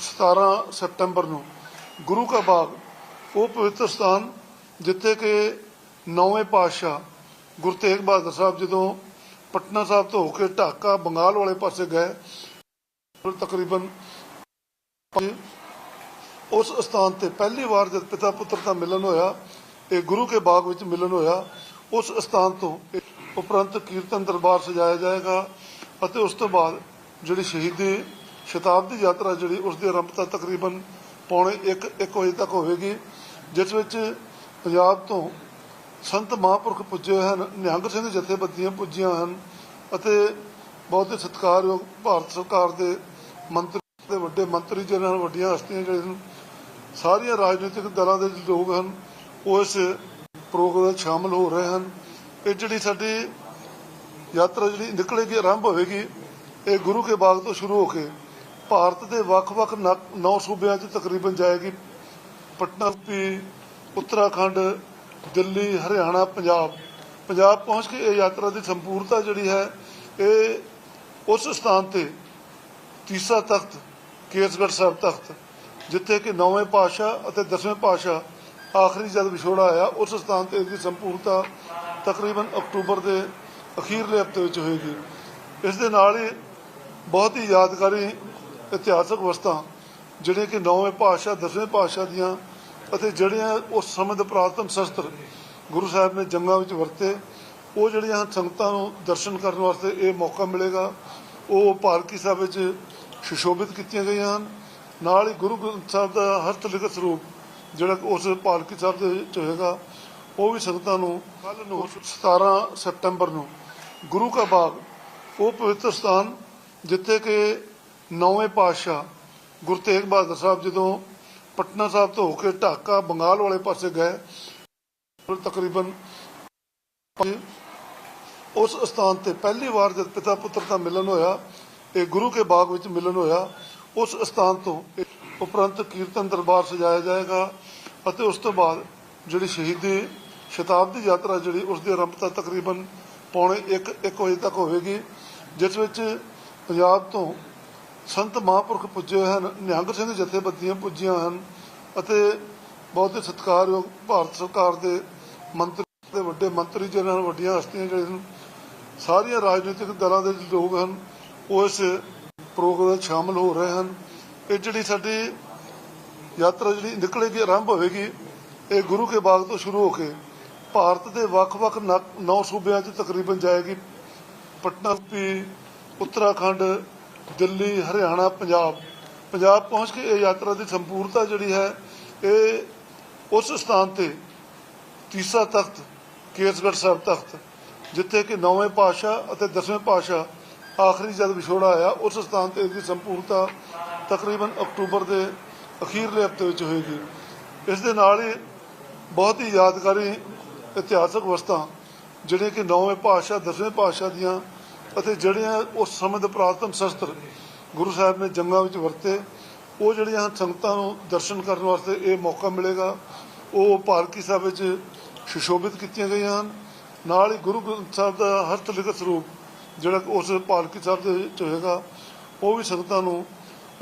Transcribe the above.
17 ਸਤੰਬਰ ਨੂੰ ਗੁਰੂ ਕਾ ਬਾਗ, ਉਹ ਪਵਿੱਤਰ ਸਥਾਨ ਜਿੱਥੇ ਕਿ ਨੌਵੇਂ ਪਾਤਸ਼ਾਹ ਗੁਰੂ ਤੇਗ ਬਹਾਦਰ ਸਾਹਿਬ ਜਦੋਂ ਪਟਨਾ ਸਾਹਿਬ ਤੋਂ ਹੋ ਕੇ ਢਾਕਾ ਬੰਗਾਲ ਵਾਲੇ ਪਾਸੇ ਗਏ, ਤਕਰੀਬਨ ਉਸ ਸਥਾਨ ਤੇ ਪਹਿਲੀ ਵਾਰ ਜਦ ਪਿਤਾ ਪੁੱਤਰ ਦਾ ਮਿਲਨ ਹੋਇਆ, ਇਹ ਗੁਰੂ ਕੇ ਬਾਗ ਵਿੱਚ ਮਿਲਨ ਹੋਇਆ, ਉਸ ਸਥਾਨ ਤੋਂ ਉਪਰੰਤ ਕੀਰਤਨ ਦਰਬਾਰ ਸਜਾਇਆ ਜਾਏਗਾ ਅਤੇ ਉਸ ਤੋਂ ਬਾਅਦ ਜਿਹੜੀ ਸ਼ਹੀਦੀ ਸ਼ਤਾਬਦੀ ਯਾਤਰਾ ਜਿਹੜੀ ਉਸ ਦੀ ਆਰੰਭਤਾ ਤਕਰੀਬਨ ਪੌਣੇ 1 1 ਵਜੇ ਤੱਕ ਹੋਵੇਗੀ, ਜਿਸ ਵਿੱਚ ਪੰਜਾਬ ਤੋਂ ਸੰਤ ਮਹਾਂਪੁਰਖ ਪੁੱਜੇ ਹਨ, ਨਿਹੰਗ ਸਿੰਘ ਜਥੇਬੰਦੀਆਂ ਪੁੱਜੀਆਂ ਹਨ ਅਤੇ ਬਹੁਤ ਹੀ ਸਤਿਕਾਰਯੋਗ ਭਾਰਤ ਸਰਕਾਰ ਦੇ ਮੰਤਰੀ ਤੇ ਵੱਡੇ ਮੰਤਰੀ ਜਿਹਨਾਂ ਨਾਲ ਵੱਡੀਆਂ ਹਸਤੀਆਂ ਜਿਹੜੇ ਹਨ, ਸਾਰੀਆਂ ਰਾਜਨੀਤਿਕ ਦਲਾਂ ਦੇ ਲੋਕ ਹਨ, ਉਹ ਇਸ ਪ੍ਰੋਗਰਾਮ ਵਿੱਚ ਸ਼ਾਮਲ ਹੋ ਰਹੇ ਹਨ। ਇਹ ਜਿਹੜੀ ਸਾਡੀ ਯਾਤਰਾ ਜਿਹੜੀ ਨਿਕਲੇਗੀ, ਆਰੰਭ ਹੋਵੇਗੀ, ਇਹ ਗੁਰੂ ਕੇ ਬਾਗ ਤੋਂ ਸ਼ੁਰੂ ਹੋ ਕੇ ਭਾਰਤ ਦੇ ਵੱਖ-ਵੱਖ 9 ਸੂਬਿਆਂ 'ਚ ਤਕਰੀਬਨ ਜਾਏਗੀ ਪਟਨਾ ਪੀ ਉੱਤਰਾਖੰਡ, ਦਿੱਲੀ, ਹਰਿਆਣਾ, ਪੰਜਾਬ। ਪੰਜਾਬ ਪਹੁੰਚ ਕੇ ਇਹ ਯਾਤਰਾ ਦੀ ਸੰਪੂਰਨਤਾ ਜਿਹੜੀ ਹੈ, ਇਹ ਉਸ ਸਥਾਨ ਤੇ ਤੀਸਰਾ ਤਖਤ, ਕੇਸਗੜ੍ਹ ਸਾਹਿਬ ਤਖਤ, ਜਿੱਥੇ ਕਿ ਨੌਵੇਂ ਪਾਤਸ਼ਾਹ ਅਤੇ ਦਸਵੇਂ ਪਾਤਸ਼ਾਹ ਆਖਰੀ ਜਦ ਵਿਛੋੜਾ ਆਇਆ, ਉਸ ਸਥਾਨ ਤੇ ਇਹਦੀ ਸੰਪੂਰਨਤਾ ਤਕਰੀਬਨ ਅਕਤੂਬਰ ਦੇ ਅਖੀਰਲੇ ਹਫ਼ਤੇ ਵਿੱਚ ਹੋਏਗੀ। ਇਸ ਦੇ ਨਾਲ ਹੀ ਬਹੁਤ ਹੀ ਯਾਦਗਾਰੀ ਇਤਿਹਾਸਕ ਵਸਤਾਂ ਜਿਹੜੇ ਕਿ ਨੌਵੇਂ ਪਾਤਸ਼ਾਹ, ਦਸਵੇਂ ਪਾਤਸ਼ਾਹ ਦੀਆਂ ਅਤੇ ਜਿਹੜੀਆਂ ਉਸ ਸਮੇਂ ਦੇ ਪ੍ਰਾਤਨ ਸ਼ਸਤਰ ਗੁਰੂ ਸਾਹਿਬ ਨੇ ਜੰਗਾਂ ਵਿੱਚ ਵਰਤੇ, ਉਹ ਜਿਹੜੀਆਂ ਸੰਗਤਾਂ ਨੂੰ ਦਰਸ਼ਨ ਕਰਨ ਵਾਸਤੇ ਇਹ ਮੌਕਾ ਮਿਲੇਗਾ। ਉਹ ਪਾਲਕੀ ਸਾਹਿਬ ਵਿੱਚ ਸੁਸ਼ੋਭਿਤ ਕੀਤੀਆਂ ਗਈਆਂ ਹਨ। ਨਾਲ ਹੀ ਗੁਰੂ ਗ੍ਰੰਥ ਸਾਹਿਬ ਦਾ ਹਸਤ ਲਿਖਤ ਸਰੂਪ, ਜਿਹੜਾ ਉਸ ਪਾਲਕੀ ਸਾਹਿਬ ਦੇ ਵਿੱਚ ਹੋਏਗਾ, ਉਹ ਵੀ ਸੰਗਤਾਂ ਨੂੰ ਕੱਲ ਨੂੰ 17 ਸਤੰਬਰ ਨੂੰ ਗੁਰੂ ਕਾ ਬਾਗ, ਉਹ ਪਵਿੱਤਰ ਸਥਾਨ, ਜਿੱਥੇ ਕਿ ਨੌਵੇਂ ਪਾਤਸ਼ਾਹ ਗੁਰੂ ਤੇਗ ਬਹਾਦਰ ਸਾਹਿਬ ਜਦੋਂ ਪਟਨਾ ਸਾਹਿਬ ਤੋਂ ਹੋ ਕੇ ਢਾਕਾ ਬੰਗਾਲ ਵਾਲੇ ਪਾਸੇ ਗਏ, ਤਕਰੀਬਨ ਉਸ ਸਥਾਨ ਤੇ ਪਹਿਲੀ ਵਾਰ ਜਦ ਪਿਤਾ ਪੁੱਤਰ ਦਾ ਮਿਲਨ ਹੋਇਆ, ਇਹ ਗੁਰੂ ਕੇ ਬਾਗ ਵਿੱਚ ਮਿਲਨ ਹੋਇਆ, ਉਸ ਸਥਾਨ ਤੋਂ ਉਪਰੰਤ ਕੀਰਤਨ ਦਰਬਾਰ ਸਜਾਇਆ ਜਾਏਗਾ ਅਤੇ ਉਸ ਤੋਂ ਬਾਅਦ ਜਿਹੜੀ ਸ਼ਹੀਦੀ ਸ਼ਤਾਬਦੀ ਯਾਤਰਾ ਜਿਹੜੀ ਉਸ ਦੀ ਆਰੰਭਤਾ ਤਕਰੀਬਨ ਪੌਣੇ 1 1 ਵਜੇ ਤੱਕ ਹੋਵੇਗੀ, ਜਿਸ ਵਿੱਚ ਪੰਜਾਬ ਤੋਂ ਸੰਤ ਮਹਾਂਪੁਰਖ ਪੁੱਜੇ ਹਨ, ਨਿਹੰਗ ਸਿੰਘ ਜਥੇਬੰਦੀਆਂ ਪੁੱਜੀਆਂ ਹਨ ਅਤੇ ਬਹੁਤ ਹੀ ਸਤਿਕਾਰਯੋਗ ਭਾਰਤ ਸਰਕਾਰ ਦੇ ਮੰਤਰੀ ਤੇ ਵੱਡੇ ਮੰਤਰੀ ਜਿਹਨਾਂ ਨਾਲ ਵੱਡੀਆਂ ਹਸਤੀਆਂ ਜਿਹੜੇ ਹਨ ਸਾਰੀਆਂ ਰਾਜਨੀਤਿਕ ਦਲਾਂ ਦੇ ਲੋਕ ਹਨ, ਉਹ ਇਸ ਪ੍ਰੋਗਰਾਮ ਵਿੱਚ ਸ਼ਾਮਲ ਹੋ ਰਹੇ ਹਨ। ਇਹ ਜਿਹੜੀ ਸਾਡੀ ਯਾਤਰਾ ਜਿਹੜੀ ਨਿਕਲੇਗੀ, ਆਰੰਭ ਹੋਵੇਗੀ, ਇਹ ਗੁਰੂ ਕੇ ਬਾਗ ਤੋਂ ਸ਼ੁਰੂ ਹੋ ਕੇ ਭਾਰਤ ਦੇ ਵੱਖ-ਵੱਖ ਨੌ ਸੂਬਿਆਂ 'ਚ ਤਕਰੀਬਨ ਜਾਏਗੀ। ਪਟਨਾ ਪੀ, ਉੱਤਰਾਖੰਡ ਦਿੱਲੀ, ਹਰਿਆਣਾ, ਪੰਜਾਬ। ਪੰਜਾਬ ਪਹੁੰਚ ਕੇ ਇਹ ਯਾਤਰਾ ਦੀ ਸੰਪੂਰਤਾ ਜਿਹੜੀ ਹੈ, ਇਹ ਉਸ ਸਥਾਨ ਤੇ ਤੀਸਰਾ ਤਖਤ, ਕੇਸਗੜ੍ਹ ਸਾਹਿਬ ਤਖਤ, ਜਿੱਥੇ ਕਿ ਨੌਵੇਂ ਪਾਤਸ਼ਾਹ ਅਤੇ ਦਸਵੇਂ ਪਾਤਸ਼ਾਹ ਆਖਰੀ ਜਦ ਵਿਛੋੜਾ ਆਇਆ, ਉਸ ਸਥਾਨ ਤੇ ਇਹਦੀ ਸੰਪੂਰਨਤਾ ਤਕਰੀਬਨ ਅਕਤੂਬਰ ਦੇ ਅਖੀਰਲੇ ਹਫ਼ਤੇ ਵਿੱਚ ਹੋਏਗੀ। ਇਸ ਦੇ ਨਾਲ ਹੀ ਬਹੁਤ ਹੀ ਯਾਦਗਾਰੀ ਇਤਿਹਾਸਕ ਵਸਤਾਂ ਜਿਹੜੇ ਕਿ ਨੌਵੇਂ ਪਾਤਸ਼ਾਹ, ਦਸਵੇਂ ਪਾਤਸ਼ਾਹ ਦੀਆਂ ਅਤੇ ਜਿਹੜੀਆਂ ਉਸ ਸਮੇਂ ਦੇ ਪ੍ਰਾਤਨ ਸ਼ਸਤਰ ਗੁਰੂ ਸਾਹਿਬ ਨੇ ਜੰਗਾਂ ਵਿੱਚ ਵਰਤੇ, ਉਹ ਜਿਹੜੀਆਂ ਸੰਗਤਾਂ ਨੂੰ ਦਰਸ਼ਨ ਕਰਨ ਵਾਸਤੇ ਇਹ ਮੌਕਾ ਮਿਲੇਗਾ, ਉਹ ਪਾਲਕੀ ਸਾਹਿਬ ਵਿੱਚ ਸੁਸ਼ੋਭਿਤ ਕੀਤੀਆਂ ਗਈਆਂ ਹਨ। ਨਾਲ ਹੀ ਗੁਰੂ ਗ੍ਰੰਥ ਸਾਹਿਬ ਦਾ ਹਸਤ ਲਿਖਤ ਸਰੂਪ ਜਿਹੜਾ ਉਸ ਪਾਲਕੀ ਸਾਹਿਬ ਦੇ ਵਿੱਚ ਹੋਏਗਾ, ਉਹ ਵੀ ਸੰਗਤਾਂ ਨੂੰ